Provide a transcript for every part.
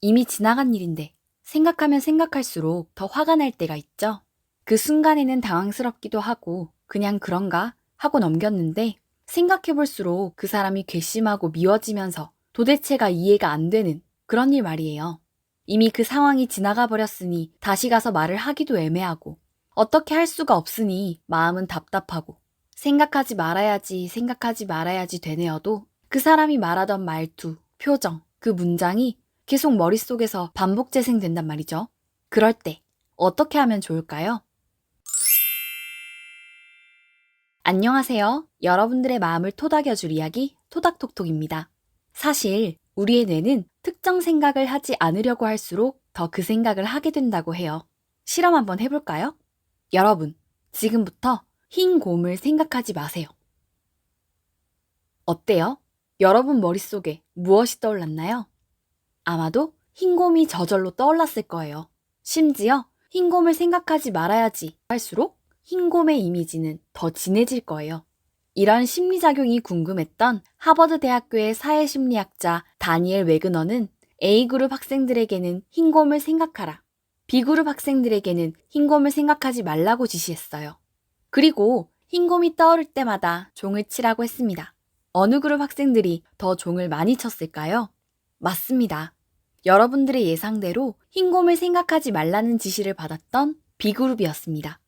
이미 지나간 일인데 생각하면 생각할수록 더 화가 날 때가 있죠. 그 순간에는 당황스럽기도 하고 그냥 그런가 하고 넘겼는데 생각해볼수록 그 사람이 괘씸하고 미워지면서 도대체가 이해가 안 되는 그런 일 말이에요. 이미 그 상황이 지나가 버렸으니 다시 가서 말을 하기도 애매하고 어떻게 할 수가 없으니 마음은 답답하고 생각하지 말아야지 생각하지 말아야지 되뇌어도 그 사람이 말하던 말투, 표정, 그 문장이 계속 머릿속에서 반복 재생된단 말이죠. 그럴 때 어떻게 하면 좋을까요? 안녕하세요. 여러분들의 마음을 토닥여줄 이야기 토닥톡톡입니다. 사실 우리의 뇌는 특정 생각을 하지 않으려고 할수록 더 그 생각을 하게 된다고 해요. 실험 한번 해볼까요? 여러분, 지금부터 흰 곰을 생각하지 마세요. 어때요? 여러분 머릿속에 무엇이 떠올랐나요? 아마도 흰 곰이 저절로 떠올랐을 거예요. 심지어 흰 곰을 생각하지 말아야지 할수록 흰 곰의 이미지는 더 진해질 거예요. 이런 심리작용이 궁금했던 하버드 대학교의 사회심리학자 다니엘 웨그너는 A그룹 학생들에게는 흰 곰을 생각하라. B그룹 학생들에게는 흰 곰을 생각하지 말라고 지시했어요. 그리고 흰 곰이 떠오를 때마다 종을 치라고 했습니다. 어느 그룹 학생들이 더 종을 많이 쳤을까요? 맞습니다. 여러분들의 예상대로 흰 곰을 생각하지 말라는 지시를 받았던 B그룹이었습니다.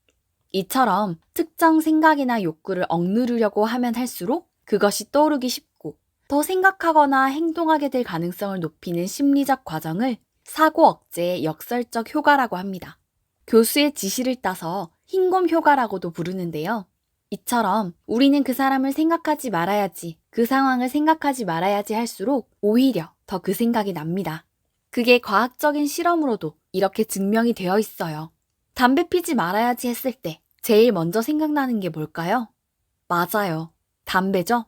이처럼 특정 생각이나 욕구를 억누르려고 하면 할수록 그것이 떠오르기 쉽고 더 생각하거나 행동하게 될 가능성을 높이는 심리적 과정을 사고 억제의 역설적 효과라고 합니다. 교수의 지시를 따서 흰곰 효과라고도 부르는데요. 이처럼 우리는 그 사람을 생각하지 말아야지, 그 상황을 생각하지 말아야지 할수록 오히려 더 그 생각이 납니다. 그게 과학적인 실험으로도 이렇게 증명이 되어 있어요. 담배 피지 말아야지 했을 때 제일 먼저 생각나는 게 뭘까요? 맞아요. 담배죠?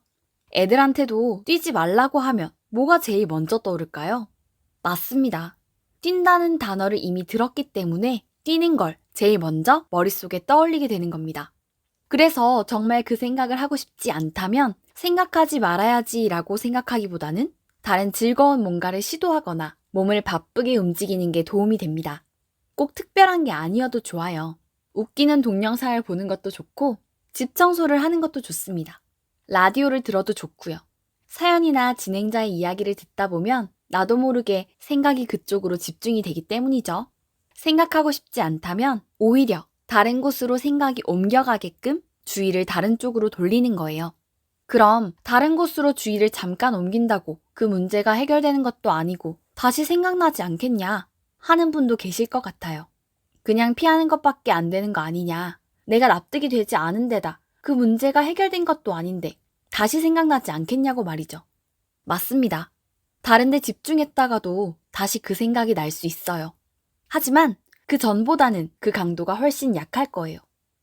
애들한테도 뛰지 말라고 하면 뭐가 제일 먼저 떠오를까요? 맞습니다. 뛴다는 단어를 이미 들었기 때문에 뛰는 걸 제일 먼저 머릿속에 떠올리게 되는 겁니다. 그래서 정말 그 생각을 하고 싶지 않다면 생각하지 말아야지 라고 생각하기보다는 다른 즐거운 뭔가를 시도하거나 몸을 바쁘게 움직이는 게 도움이 됩니다. 꼭 특별한 게 아니어도 좋아요. 웃기는 동영상을 보는 것도 좋고 집 청소를 하는 것도 좋습니다. 라디오를 들어도 좋고요. 사연이나 진행자의 이야기를 듣다 보면 나도 모르게 생각이 그쪽으로 집중이 되기 때문이죠. 생각하고 싶지 않다면 오히려 다른 곳으로 생각이 옮겨가게끔 주의를 다른 쪽으로 돌리는 거예요. 그럼 다른 곳으로 주의를 잠깐 옮긴다고 그 문제가 해결되는 것도 아니고 다시 생각나지 않겠냐 하는 분도 계실 것 같아요. 그냥 피하는 것밖에 안 되는 거 아니냐. 내가 납득이 되지 않은 데다 그 문제가 해결된 것도 아닌데 다시 생각나지 않겠냐고 말이죠. 맞습니다. 다른데 집중했다가도 다시 그 생각이 날 수 있어요. 하지만 그 전보다는 그 강도가 훨씬 약할 거예요.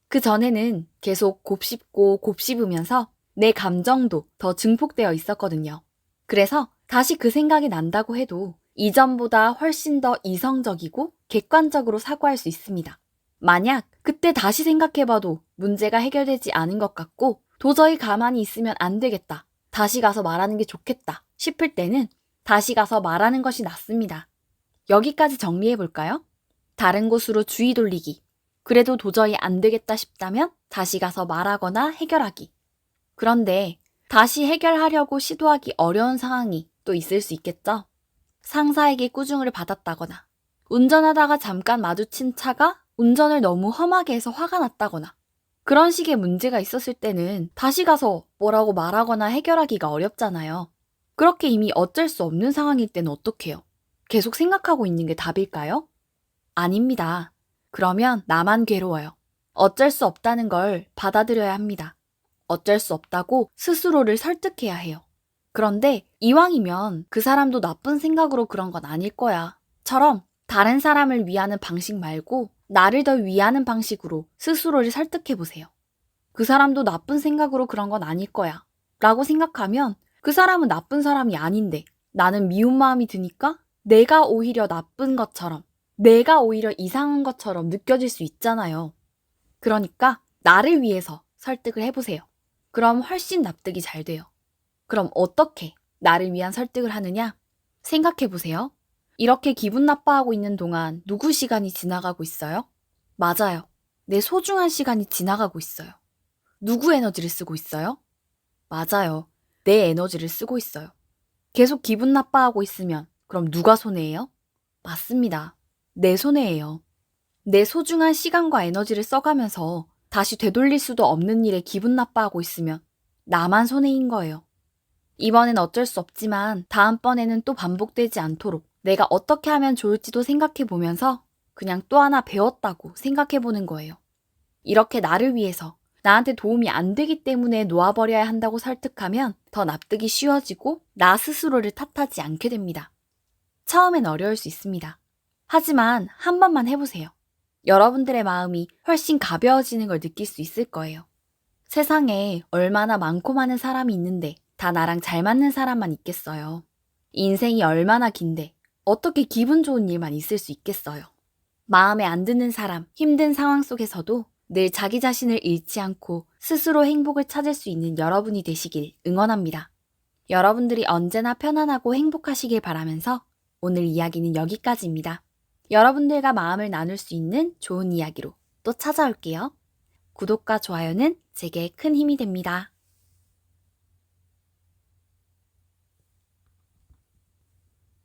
그 전에는 계속 곱씹고 곱씹으면서 내 감정도 더 증폭되어 있었거든요. 그래서 다시 그 생각이 난다고 해도 이전보다 훨씬 더 이성적이고 객관적으로 사고할 수 있습니다. 만약 그때 다시 생각해봐도 문제가 해결되지 않은 것 같고 도저히 가만히 있으면 안 되겠다. 다시 가서 말하는 게 좋겠다. 싶을 때는 다시 가서 말하는 것이 낫습니다. 여기까지 정리해 볼까요? 다른 곳으로 주의 돌리기. 그래도 도저히 안 되겠다 싶다면 다시 가서 말하거나 해결하기. 그런데 다시 해결하려고 시도하기 어려운 상황이 또 있을 수 있겠죠? 상사에게 꾸중을 받았다거나, 운전하다가 잠깐 마주친 차가 운전을 너무 험하게 해서 화가 났다거나, 그런 식의 문제가 있었을 때는 다시 가서 뭐라고 말하거나 해결하기가 어렵잖아요. 그렇게 이미 어쩔 수 없는 상황일 때는 어떡해요? 계속 생각하고 있는 게 답일까요? 아닙니다. 그러면 나만 괴로워요. 어쩔 수 없다는 걸 받아들여야 합니다. 어쩔 수 없다고 스스로를 설득해야 해요. 그런데 이왕이면 그 사람도 나쁜 생각으로 그런 건 아닐 거야. 처럼 다른 사람을 위하는 방식 말고 나를 더 위하는 방식으로 스스로를 설득해 보세요. 그 사람도 나쁜 생각으로 그런 건 아닐 거야. 라고 생각하면 그 사람은 나쁜 사람이 아닌데 나는 미운 마음이 드니까 내가 오히려 나쁜 것처럼 내가 오히려 이상한 것처럼 느껴질 수 있잖아요. 그러니까 나를 위해서 설득을 해보세요. 그럼 훨씬 납득이 잘 돼요. 그럼 어떻게 나를 위한 설득을 하느냐? 생각해 보세요. 이렇게 기분 나빠하고 있는 동안 누구 시간이 지나가고 있어요? 맞아요. 내 소중한 시간이 지나가고 있어요. 누구 에너지를 쓰고 있어요? 맞아요. 내 에너지를 쓰고 있어요. 계속 기분 나빠하고 있으면 그럼 누가 손해예요? 맞습니다. 내 손해예요. 내 소중한 시간과 에너지를 써가면서 다시 되돌릴 수도 없는 일에 기분 나빠하고 있으면 나만 손해인 거예요. 이번엔 어쩔 수 없지만 다음번에는 또 반복되지 않도록 내가 어떻게 하면 좋을지도 생각해 보면서 그냥 또 하나 배웠다고 생각해 보는 거예요. 이렇게 나를 위해서 나한테 도움이 안 되기 때문에 놓아버려야 한다고 설득하면 더 납득이 쉬워지고 나 스스로를 탓하지 않게 됩니다. 처음엔 어려울 수 있습니다. 하지만 한 번만 해보세요. 여러분들의 마음이 훨씬 가벼워지는 걸 느낄 수 있을 거예요. 세상에 얼마나 많고 많은 사람이 있는데 다 나랑 잘 맞는 사람만 있겠어요. 인생이 얼마나 긴데 어떻게 기분 좋은 일만 있을 수 있겠어요. 마음에 안 드는 사람, 힘든 상황 속에서도 늘 자기 자신을 잃지 않고 스스로 행복을 찾을 수 있는 여러분이 되시길 응원합니다. 여러분들이 언제나 편안하고 행복하시길 바라면서 오늘 이야기는 여기까지입니다. 여러분들과 마음을 나눌 수 있는 좋은 이야기로 또 찾아올게요. 구독과 좋아요는 제게 큰 힘이 됩니다.